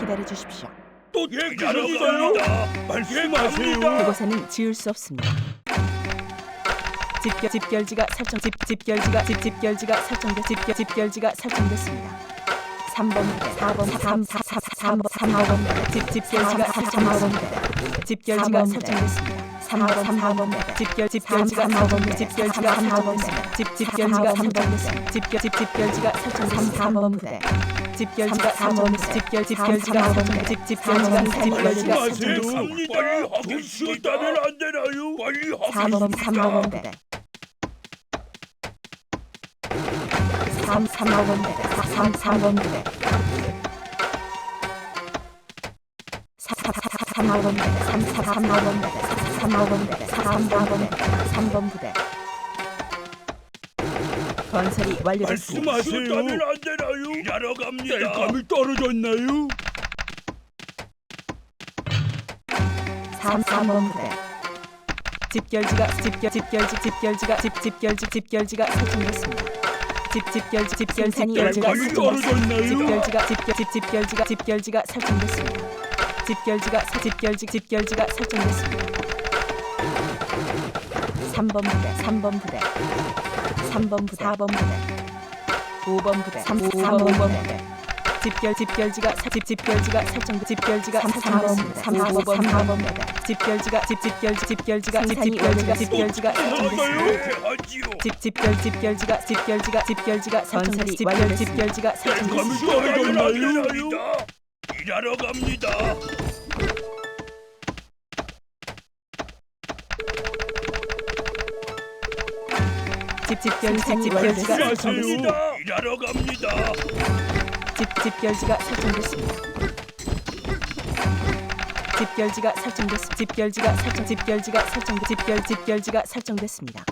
기다려 주십시오. 또 얘기하셨어요? 말씀하세요. 그곳에는 지을 수 없습니다. 집결 집결지가 설정 집 집결지가 집 집결지가 설정돼 집결 집결지가 설정됐습니다. 3번 부대 4번 3 4 4 3번 3번 부대 집 집결지가 3번 부대 집결지가 설정됐습니다. 3번 3번 부대 집결 집결지가 3번 부대 집결지가 3번 부대 집 집결지가 3번 부대 집결 집 집결지가 설정됐습니다. 3번 부대 집결지가 3번 부대 집결 집결지가 설정 집 집결지가. 설정됐습니다. 빨리 하기 싫다면 안 되나요? 빨리 하기 4번 3번 부대 3 3번 부대 3 3번 부대 4 4 4 3번 부대 3 4 3번 부대 4 3번 부대 4 3번 부대 3번 부대 건설이 완료됐습니다. 말씀하세요. 일하러 갑니다. 뗄감이 떨어졌나요? 3 3번 부대 집결지가 집결 집결지 집결지가 집 집결지 집결지가 설정됐습니다. 집 집결지 집결 집결지가. 떨어졌나요? 집결지가 집결 집 집결지가 집결지가 설정됐습니다. 집결지가 사 집결지 집결지가 설정됐습니다. 3번 부대 3번 부대 3번 부대 4번 부대 5번 부대 3 5번 부대 집결 집결지가 사- 집 집결지가 설정 집결지가 3 3번 3 5번 3번 부대 집결지가 집 집결지 집결지가 집 집결지가 집결지가 설정됐습니다. 이렇게 하지요. 집 집결 집결지가 집결지가 집결지가 설정됐 집결 집결지가 설정됐습니다. 뗄감이 떨어졌나요? 일하러 갑니다. 집 집 결 집 집결지가 말씀하세요. 설정됐습니다. 일하러 갑니다. 집 집 결지가 설정됐습니다. 집결지가 설정됐 집결지가 설정 집결지가 설정 집결 집결지가 설정됐습니다.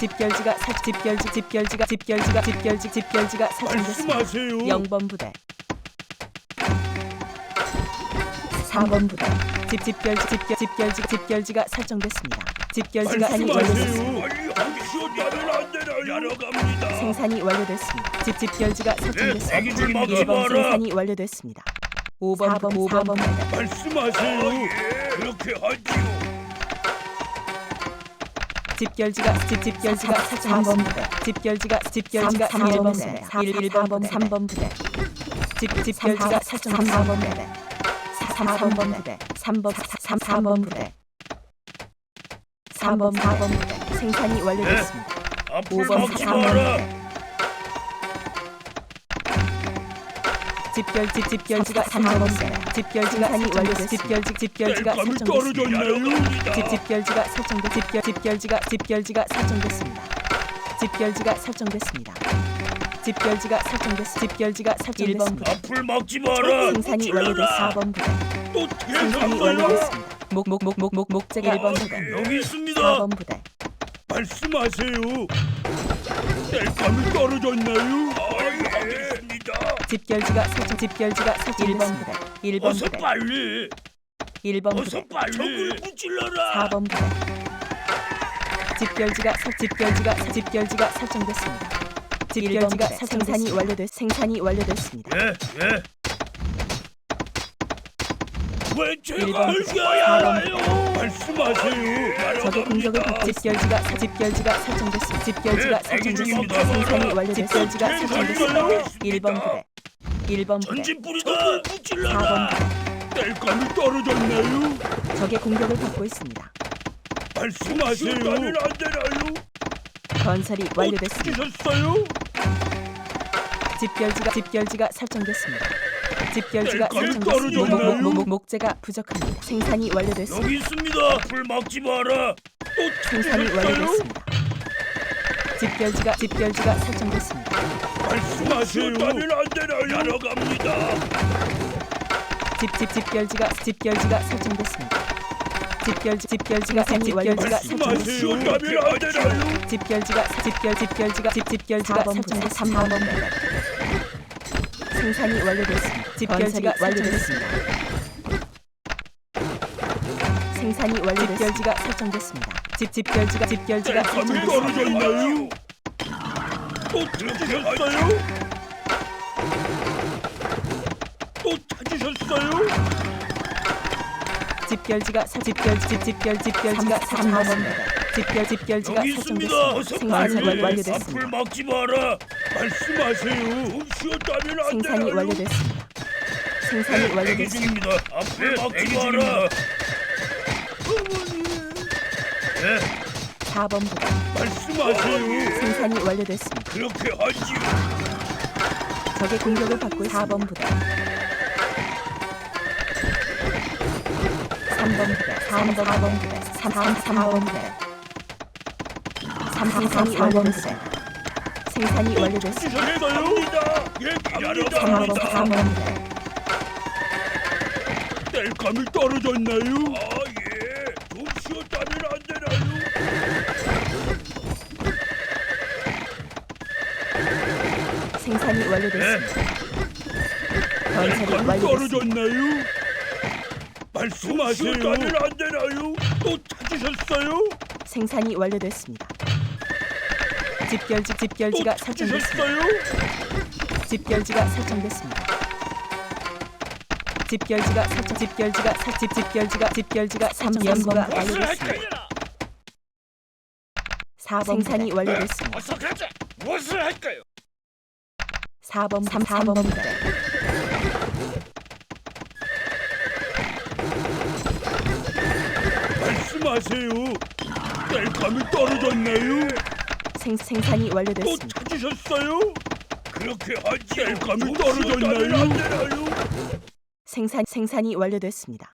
집결지가 설 집결지 집결지가 집결지가 집결지 집결지가 설정됐습니다. 말씀하세요. 0번 부대 3번 부대 집 집결지 집결 집결지 집결지가 설정됐습니다. 집결지가. 말씀하세요. 싫다 안 갑니다. 생산이 완료됐습니다. 집 집 결지가 대기 설정됐습니다. 좀 1번 막아봐라. 생산이 완료됐습니다. 5번 4번 5번 부대 말씀하세요. 예, 그렇게 하지요. 집 결지가 집 집 결지가 3번 부대 집결지가 집 결지가 1번 부대 1번 3번 부대 집 집결지가 설정 3번 부대 3번 부대 3번 3 4번 부대 3번 4번 부대 생산이 완료됐습니다. 앞을 5번 막지 3번 마라. 부대 집결지 집결지가 3번 부대 집결지가 산이 완료됐습니다. 집결지 집결지가 설정됐습니다. 떨어졌나요? 집 집결지가 설정돼 집결 집결지가 집결지가 설정됐습니다. 집결지가 설정됐습니다. 집결지가 설정됐 집결지가 설정됐습니다. 앞을 막지 마라. 생산이 완료돼 4번 부대 또 생산이? 완료됐습니다. 목목목목목 목재가 1번 부대 여기 있습니다. 4번 부대 말씀하세요. 뗄감이 떨어졌나요? 아이, 하겠습니다. 집결지가 설정 집결지가 설정됐습니다. 1번 어서 부대 빨리. 1번 어서 부대 빨리. 적을 붙일러라. 4번 부대 집결지가 설 집결지가 설- 집결지가 설정됐습니다. 집결지가 설- 생산이 완료됐 생산이 완료됐습니다. 예, 예. 왜 제가 부대, 거야 사번 알아요? 말씀하세요. 적의 공격을 받 집결지가 설- 집결지가 설정됐습니다. 집결지가 네, 대기 설정됐습니다. 생산이 완료됐 집결지가 네, 설정됐습니다. 알겠습니다. 1번 부대 1번 부대 전진 뿌리다. 4번 붙일러라. 부대 뗄감이 떨어졌나요? 적의 공격을 받고 있습니다. 말씀하세요. 안 되나요? 건설이 완료됐습니다. 붙이셨어요? 집결지가 집결지가 설정됐습니다. 집결지가 설정됐습니다. 떨어졌나요? 목, 목, 목, 목재가 부족합니다. 생산이 완료됐습니다. 여기 있습니다. 앞을 막지 마라. 또 생산이? 완료됐습니다. 집결지가 집결지가 설정됐습니다. 말씀하세요. 안 되나요? 일하러 갑니다. 집집 집결지가 집결지가 설정됐습니다. 집결지 집결지가 집결지가 말씀하세요. 설정됐습니다. 따면 안 되나요? 집결지가 집결 집결지가 집 집결지가 설정됐습니다. 3번 부대 생산이 완료됐습니다. 집결지가 완료됐습니다. 생산이 완료 집결지가 설정됐습니다. 집 집결지가 집결지가 뗄감이 설정됐습니다. 떨어졌나요? 또? 찾으셨어요? 집결지가 사 집결 집 집결 집결지가 설정됐습니다. 집결 집결지가 여기 있습니다. 어서 설정됐습니다. 생산이 빨리. 완료됐습니다. 막지 마라. 말씀하세요. 좀 쉬었다면 안 생산이 되나요? 완료됐습니다. 생산이 대기 완료됐습니다. 중입니다. 앞을 막지 마라. 네, 4번 부대 말씀하세요. 생산이 완료됐습니다. 그렇게 하지요. 적의 공격을 받고 4번 부대 3번 부대 3번 4번 부대 3 3 3번 부대 3 3 3 4번 부대 생산이 완료됐습니다. 찾으셨어요? 예, 기다려 3번 갑니다. 4번 부대 땔감이 떨어졌나요? 아 예. 좀 쉬었다면 안 되나요? 생산이 완료됐습니다. 건설이 땔감이 완료됐습니다. 떨어졌나요? 말씀하세요. 쉬었다면 안 되나요? 또 찾으셨어요? 생산이 완료됐습니다. 집결지 집결지가 또 설정됐습니다. 찾으셨어요? 집결지가 설정됐습니다. 집결지가 설정 집결지가 설집 집결지가 집결지가 3 연구가 완료됐습니다. 4번 생산이 완료됐습니다. 어서 가자. 무엇을 할까요? 4번 3 4번 부대 말씀하세요. 땔감이 떨어졌나요? 생 생산이 또 완료됐습니다. 찾으셨어요? 그렇게 하지. 땔감이 떨어졌나요? 생산 생산이 완료됐습니다.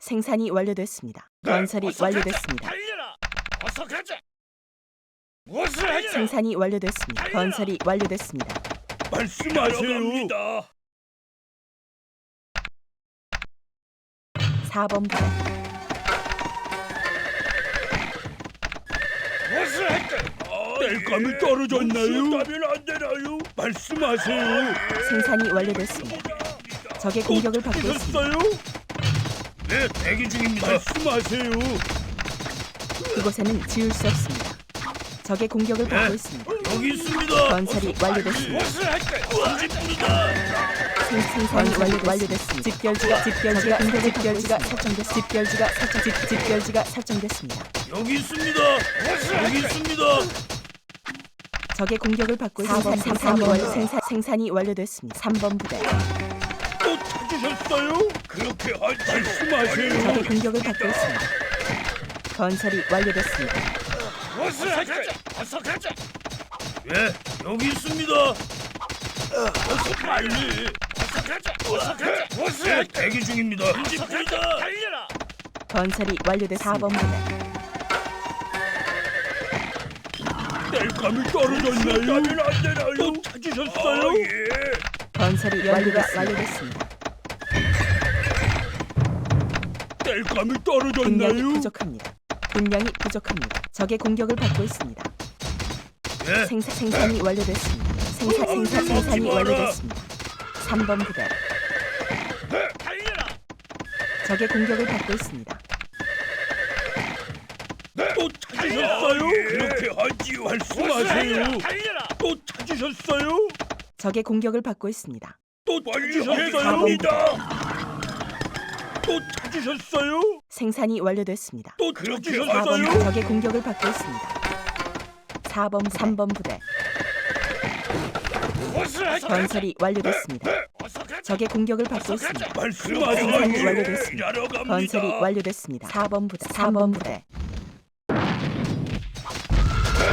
생산이 완료됐습니다. 네, 건설이 완료됐습니다. 달려라. 어서 가자. 무엇을 할까? 생산이 완료됐습니다. 건설이 완료됐습니다. 말씀하세요. 4번 부대 무엇을 할까요? 땔감이 떨어졌나요? 따면 안 되나요? 말씀하세요. 생산이 완료됐습니다. 적의 공격을 받고 있습니다. 네, 대기 중입니다. 말씀하세요. 그곳에는 지울 수 없습니다. 적의 공격을 네. 받고 있습니다. 여기 있습니다. 건설이 완료됐습니다. 무엇을 할까요? 전지입니다. 생- 생산이 완료, 완료됐습니다. 집결지가 집결지가 집결지가 설정됐 집결지가 설정 집 집결지가 설정됐습니다. 여기 있습니다. 여기 있습니다. 적의 공격을 받고 있습니다. 생산이 완료 생산 생산이 완료됐습니다. 3번 부대 또 찾으셨어요? 그렇게 하지. 말씀하세요. 적의 공격을 받고 있습니다. 건설이 완료됐습니다. 무엇을 할까요? 어서 가자. 예, 여기 있습니다. 어서 빨리. 어서 가자. 어서 가자. 무엇을 할까요? 대기 중입니다. 전지입니다. 달려라. 건설이 완료됐습니다. 4번 부대 땔감이 떨어졌나요? 따면 안 되나요? 또 찾으셨어요? 예. 건설이 연료가 완료됐습니다. 땔감이 분량이 떨어졌나요? 부족합니다. 분량이 부족합니다. 적의 공격을 받고 있습니다. 예. 생산 생산이 완료됐습니다. 생산 생산 생산이 완료됐습니다. 3번 부대 달려라. 적의 공격을 받고 있습니다. 또 찾으셨어요? 그렇게 하지요. 말씀하세요. 달려라. 또 찾으셨어요? 적의 공격을 받고 있습니다. 또 찾으셨어요? 사번 또 찾으셨어요? 생산이 완료됐습니다. 또 4번 찾으셨어요? 적의 공격을 받고 있습니다. 4번 3번 부대 건설이 완료됐습니다. 적의 공격을 받고 있습니다. 생산이 완료됐습니다. 갑니다. 건설이 완료됐습니다. 4번 부대 3번 부대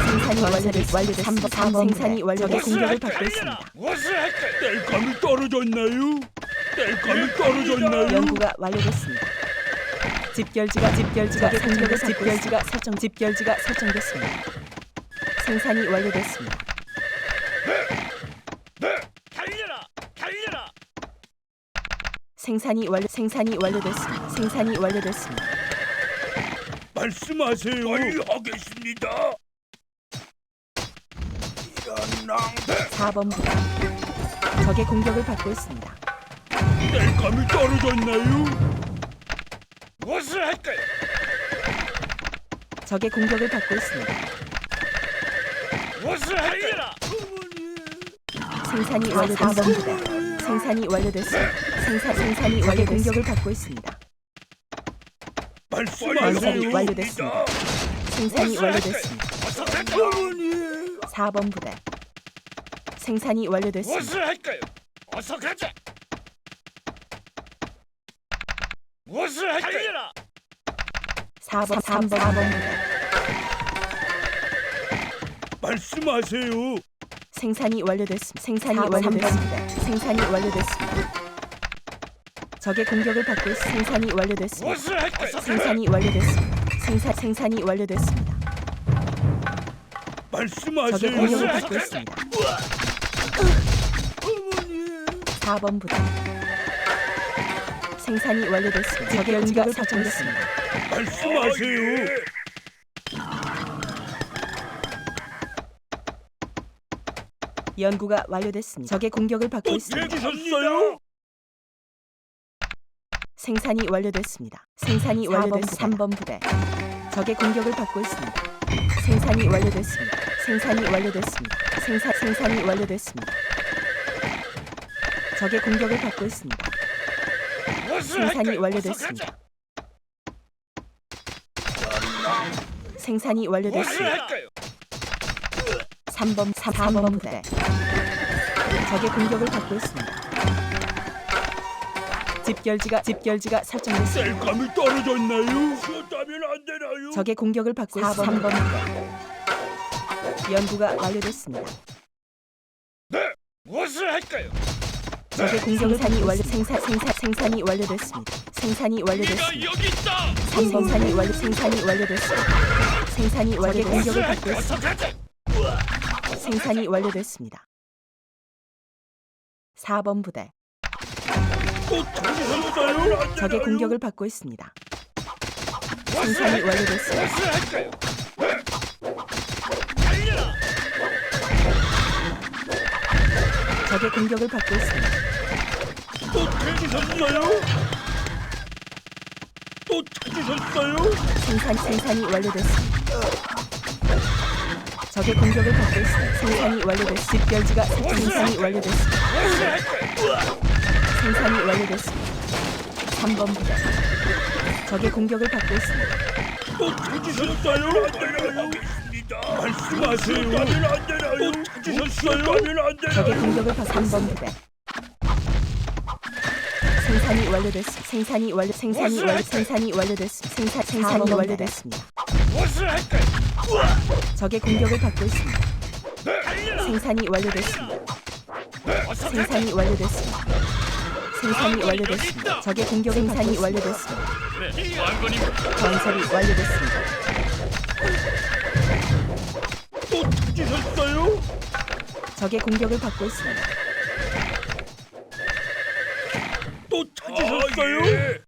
생산이 완료됐 완료됐습니다. 3번 생산이 완료 적의 공격을 받고 있습니다. 무엇을 할까요? 땔감이 떨어졌나요? 땔감이 떨어졌나요? 연구가 완료됐습니다. 집결지가 집결지가 공격을 집결지가 설정 집결지가 설정됐습니다. 생산이 완료됐습니다. 달려라. 달려라. 생산이 완료 생산이 완료됐습니다. 생산이 완료됐습니다. 말씀하세요. 빨리 하겠습니다. 이런 낭패. 4번 부대 적의 공격을 받고 있습니다. 땔감이 떨어졌나요? 무엇을 할까요? 적의 공격을 받고 있습니다. 무엇을 할까요? 생산이 완료됐습니다. 4번 부대 생산이 완료됐습니다. 생산 생산이 완료 공격을 받고 있습니다. 건설이 완료됐습니다. 생산이 완료됐습니다. 어서 가자. 어머니. 4번 부대 생산이 완료됐습니다. 무엇을 할까요? 어서 가자. 무엇을 할까요? 달려라. 4번 3번 4번 부대 말씀하세요. 생산이 완료됐습니다. 생산이 완료됐습니다. 생산이 완료됐습니다. 적의 공격을 받고 있 생산이 완료됐습니다. 무엇을 할까요? 생산이 완료됐습니다. 생산 생산이 완료됐습니다. 말씀하세요. 적의 공격을 받고 있습니다. 어머니. 4번 부대 생산이 완료됐습니다. 적의 공격을 설정됐습니다. 말씀하세요. 연구가 완료됐습니다. 적의 공격을 받고 또 있습니다. 얘기하셨어요? 생산이 완료됐습니다. 생산이 완료됐습니다. 3번 부대 적의 공격을 받고 있습니다. 생산이 완료됐습니다. 생산이 완료됐습니다. 생산 생산이 완료됐습니다. 적의 공격을 받고 있습니다. 생산이? 완료됐습니다. 생산이 완료됐습니다. 할까요? 3번 3, 3번 부대 적의 공격을 받고 있습니다. 집결지가 집결지가 설정됐습니다. 셀감이 떨어졌나요? 쉬었다면 안 되나요? 적의 공격을 받고 4번, 3번 부대 연구가 완료됐습니다. 네. 무엇을 할까요? 적의 공격 생산이 완료 생산 생산 생산이 완료됐습니다. 생산이 완료됐습니다. 여기 있다. 생산이 완료 생산이 완료됐습니다. 생산이 완료 공격을 받고 있습니다. 생산이 완료됐습니다. 4번 부대? 적의 공격을 받고 있습니다. 생산이 완료됐습니다. 적의 공격을 받고 있습니다. 또 찾으셨어요? 또 찾으셨어요? 생산 생산이 완료됐습니다. 적의 공격을 받고 있습니다. 생산이 완료됐습니다. 집결지가 설정 생산이 완료됐습니다. 생산이 완료됐습니다. 3번 부대 적의 공격을 받고 있습니다. 또 찾으셨어요? 안 되나요? 말씀하세요. 또 찾으셨어요? 안 적의? 공격을 받고 3번 부대 생산이 완료됐습니다. 생산이 완료 생산이 완료 생산이 완료됐습니다. 생산 생산이 완료됐습니다. 무엇을 할까요? 적의 공격을 받고 있습니다. 달려라. 생산이 완료됐습니다. 생산이 완료됐습니다. 생산이 완료됐습니다. 적의 공격 생산이 완료됐습니다. 왕건님 건설이 완료됐습니다. 또 찾으셨어요? 적의 공격을 받고 있습니다. 찾으셨어요?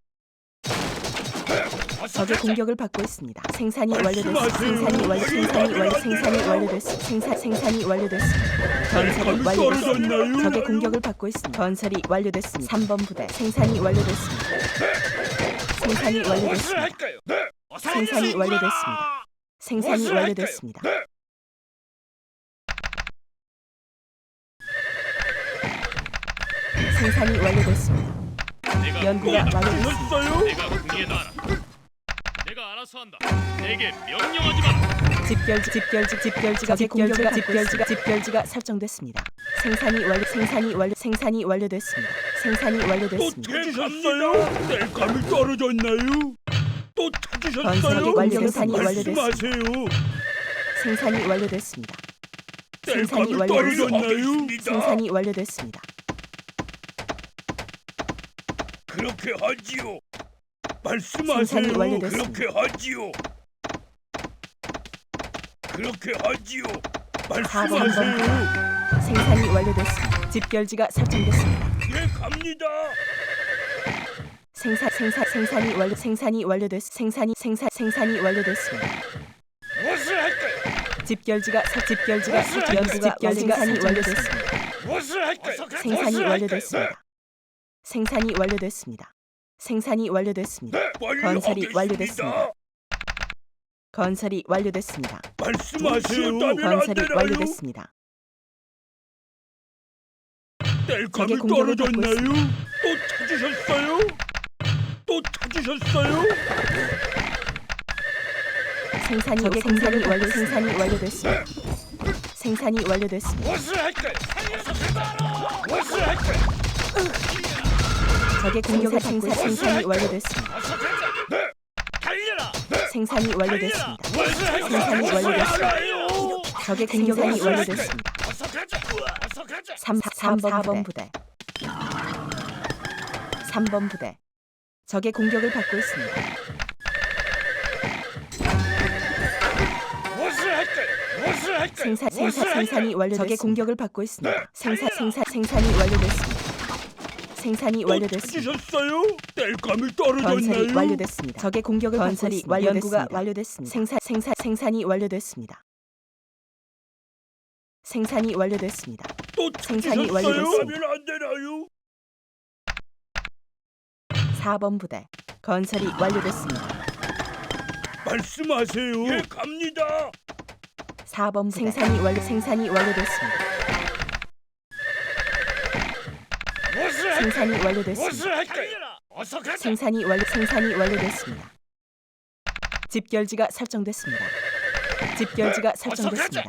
적의 공격을 받고 있습니다. 생산이 완료됐습니다. 생산이 완료 생산이 완료 생산이 완료됐습니다. 생산 생산이 완료됐습니다. 건설이 완료됐습니다. 적의 공격을 받고 있습니다. 건설이 완료됐습니다. 3번 부대 생산이 완료됐습니다. 생산이 완료됐습니다. 네. 어서 생산이. 완료됐습니다. 생산이 완료됐습니다. 네. 생산이 완료됐습니다. 연구가. 완료됐습니다. 찾으셨어요? 내가 궁예다. 내가 알아서 한다. 내게 명령하지 마라. 집결지 집결지 집결지가 집결지가 집결지가 집결지가 설정됐습니다. 생산이 완료 생산이 완료 생산이 완료됐습니다. 생산이 또 완료됐습니다. 찾으셨어요? 셀감이 떨어졌나요? 또 찾으셨어요? 완료 생산이 완료됐습니다. 말씀하세요. 생산이 완료됐습니다. 생산이 셀감이 완료됐습니다. 떨어졌나요? 생산이 완료됐습니다. 그렇게 하지요. 말씀하세요. 생산이 완료됐습니다. 그렇게 하지요. 그렇게 하지요. 4번 말씀하세요. 생산이 완료됐습니다. 집결지가 설정됐습니다. 예, 갑니다. 생산 생산 생산이 완료 생산이 완료됐 생산이 생산 생산이 완료됐습니다. 무엇을 할까요? 집결지가 설 집결지가 설정 연구가 집결지가 생산이 완료됐습니다. 무엇을 할까요? 생산이 완료됐습니다. 생산이 완료됐습니다. 생산이 완료됐습니다. 네, 건설이 하겠습니다. 완료됐습니다. 건설이 완료됐습니다. 말씀하세요. 건설이 완료됐습니다. 뗄감이 적의 공격을 받고 떨어졌나요? 또 찾으셨어요? 또 찾으셨어요? 생산이 적의 생산이 완료 생산이 완료됐습니다. 생산이 완료됐습니다. 무엇을 할까요? 무엇을 할까요? 적의 공격을 생산 생산이 완료됐습니다. 네. 달려라. 생산이 완료됐습니다. 생산이 완료됐습니다. 적의 공격이 완료됐습니다. 어서 가자. 어서 가자. 3, 3번 부대 3번 부대 적의 공격을 받고 있습니다. 생산 생산? 생산이 완료됐습니다. 적의 공격을 받고 있습니다. 생산 생산 생산이 완료됐습니다. 생산이 또 완료됐습니다. 찾으셨어요? 건설이 떨어졌나요? 완료됐습니다. 적의 공격을 건설이 완료됐습니다. 완료됐습니다. 생산 생산 생산이 완료됐습니다. 생산이 완료됐습니다. 또 생산이 찾으셨어요? 완료됐습니다. 하면 안 되나요? 4번 부대 건설이 완료됐습니다. 말씀하세요. 예, 갑니다. 4번 부대 생산이 완료 생산이 완료됐습니다. 무엇을 할까요? 생산이 완료됐습니다. 생산이 완료 생산이 완료됐습니다. 집결지가 설정됐습니다. 집결지가 설정됐습니다.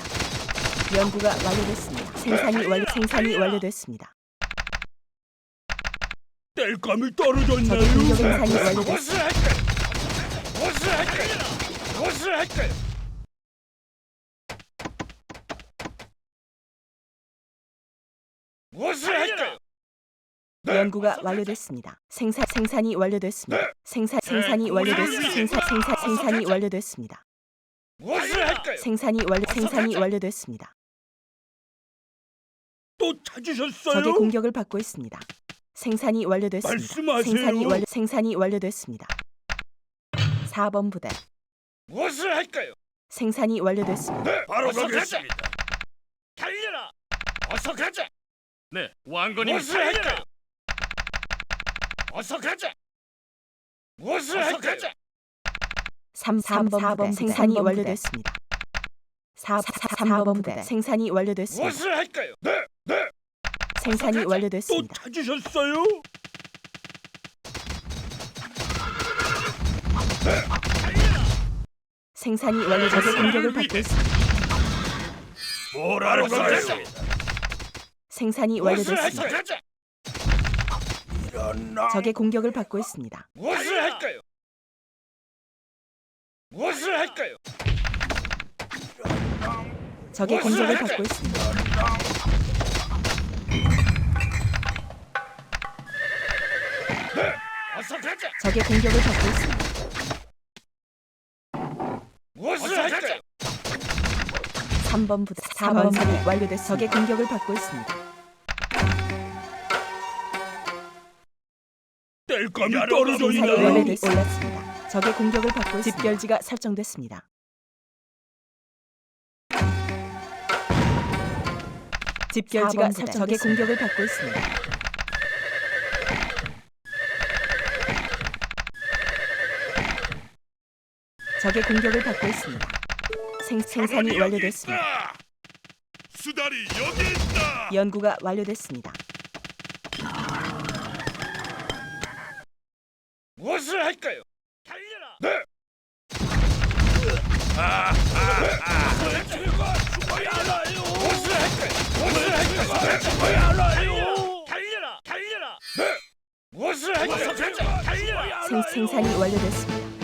연구가 완료됐습니다. 생산이 완료 생산이 완료됐습니다. 공격 떨어졌나요? 생산이 완료됐습니다. 무엇을 할까 연구가 완료됐습니다. 생산 생산이 완료됐습니다. 생산 생산이 완료됐습니다. 생산 생산 생산이 완료됐습니다. 무엇을 할까요? 생산이 완료 생산이 완료됐습니다. 또 찾으셨어요? 적의 공격을 받고 있습니다. 생산이 완료됐습니다. 말씀하세요. 생산이 완료 생산이 완료됐습니다. 4번 부대 무엇을 할까요? 생산이 완료됐습니다. 네, 바로 어서 가겠습니다. 달려라. 어서 가자. 네, 왕건이 무엇을 할까요? 어서 가자. 무엇을 할까요? 3, 3번 부대 생산이 완료됐습니다. 4, 3번 부대 생산이 완료됐습니다. 무엇을 할까요? 네, 네. 생산이 또 완료됐습니다. 찾으셨어요? 생산이 완료돼서 공격을 받고 있습니다. 뭐라고 가자. 생산이 무엇을 완료됐습니다. 가자. 적의 공격을 받고 있습니다. 무엇을 할까요? 무엇을 할까요? 적의 공격을 받고 있습니다. 어서 가자. 적의 공격을 받고 있습니다. 무엇을 할까요? 3번 부대 4번 부대 완료돼서 적의 공격을 받고 있습니다. 생산이 떨어졌나요? 완료됐습니다. 올랐습니다. 적의 공격을 받고 있습니다. 집결지가 설정됐습니다. 집결지가 설 적의 공격을 받고 있습니다. 적의 공격을 받고 있습니다. 생, 생산이 완료됐습니다. 수달이 여기 있다. 연구가 완료됐습니다. 무엇을 할까요? 달려라. 네. 죽어야 하나요? 무엇을 할까요? 무엇을 할까요? 죽어야 하나요? 달려라. 달려라. 네. 무엇을 할까요? 달려라. 생, 생산이 완료됐습니다.